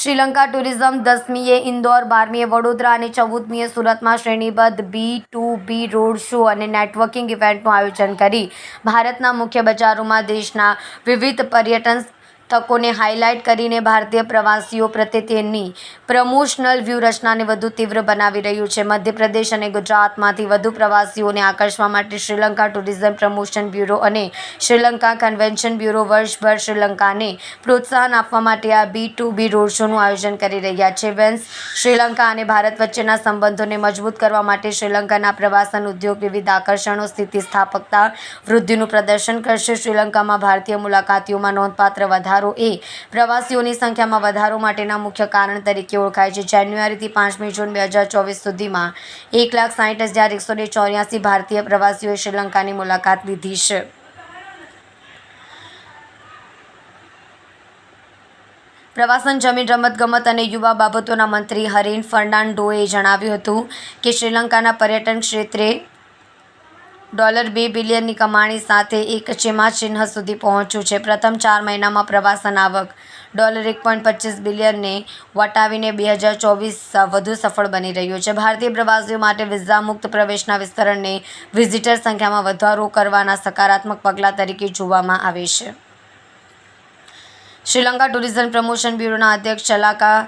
Sri Lanka tourism દસમીએ ઇન્દોર, બારમીએ વડોદરા અને ચૌદમીએ સુરતમાં શ્રેણીબદ્ધ B to B road show અને નેટવર્કિંગ ઇવેન્ટનું આયોજન કરી ભારતના મુખ્ય બજારોમાં દેશના વિવિધ પર્યટન તકોને હાઇલાઇટ કરીને ભારતીય પ્રવાસીઓ પ્રત્યે તેની પ્રમોશનલ વ્યૂહરચનાને વધુ તીવ્ર બનાવી રહ્યું છે. મધ્યપ્રદેશ અને ગુજરાતમાંથી વધુ પ્રવાસીઓને આકર્ષવા માટે શ્રીલંકા ટુરિઝમ પ્રમોશન બ્યુરો અને શ્રીલંકા કન્વેન્શન બ્યુરો વર્ષભર શ્રીલંકાને પ્રોત્સાહન આપવા માટે આ બી ટુ બી રોડ શોનું આયોજન કરી રહ્યા છે. વેન્સ શ્રીલંકા અને ભારત વચ્ચેના સંબંધોને મજબૂત કરવા માટે શ્રીલંકાના પ્રવાસન ઉદ્યોગ વિવિધ આકર્ષણો, સ્થિતિસ્થાપકતા વૃદ્ધિનું પ્રદર્શન કરશે. શ્રીલંકામાં ભારતીય મુલાકાતીઓમાં નોંધપાત્ર વધારો એ પ્રવાસીઓની સંખ્યામાં વધારો માટેના મુખ્ય કારણ તરીકે ઓળખાય છે. જાન્યુઆરીથી પાંચમી જૂન બે હજાર ચોવીસ સુધીમાં એક લાખ સાહીઠ હજાર એકસો ને ચોર્યાસી ભારતીય પ્રવાસીઓએ શ્રીલંકાની મુલાકાત લીધી છે. પ્રવાસન જમીન, રમતગમત અને યુવા બાબતોના મંત્રી હરીન ફર્નાન્ડોએ જણાવ્યું હતું કે શ્રીલંકાના પર્યટન ક્ષેત્રે ડોલર બે બિલિયનની કમાણી સાથે એક ચિહ્ન સુધી પહોંચ્યું છે. પ્રથમ ચાર મહિનામાં પ્રવાસન આવક ડોલર એક પોઈન્ટ પચીસ બિલિયનને વટાવીને બે હજાર ચોવીસ વધુ સફળ બની રહ્યું છે. ભારતીય પ્રવાસીઓ માટે વિઝા મુક્ત પ્રવેશના વિસ્તરણને વિઝિટર સંખ્યામાં વધારો કરવાના સકારાત્મક પગલાં તરીકે જોવામાં આવે છે. શ્રીલંકા ટુરિઝમ પ્રમોશન બ્યુરોના અધ્યક્ષ ચલાકા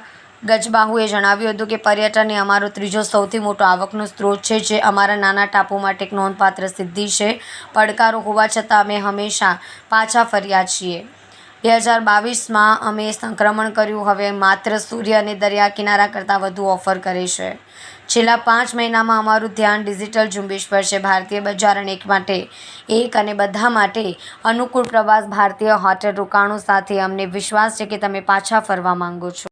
ગજબાહુએ જણાવ્યું હતું કે પર્યટન એ અમારો ત્રીજો સૌથી મોટો આવકનો સ્ત્રોત છે, જે અમારા નાના ટાપુ માટે એક નોંધપાત્ર સિદ્ધિ છે. પડકારો હોવા છતાં અમે હંમેશા પાછા ફર્યા છીએ. બે હજાર બાવીસમાં અમે સંક્રમણ કર્યું, હવે માત્ર સૂર્ય અને દરિયા કિનારા કરતાં વધુ ઓફર કરે છે. છેલ્લા પાંચ મહિનામાં અમારું ધ્યાન ડિજિટલ ઝુંબેશ પર છે. ભારતીય બજાર અને એક માટે એક અને બધા માટે અનુકૂળ પ્રવાસ ભારતીય હોટેલ રોકાણો સાથે. અમને વિશ્વાસ છે કે તમે પાછા ફરવા માંગો છો.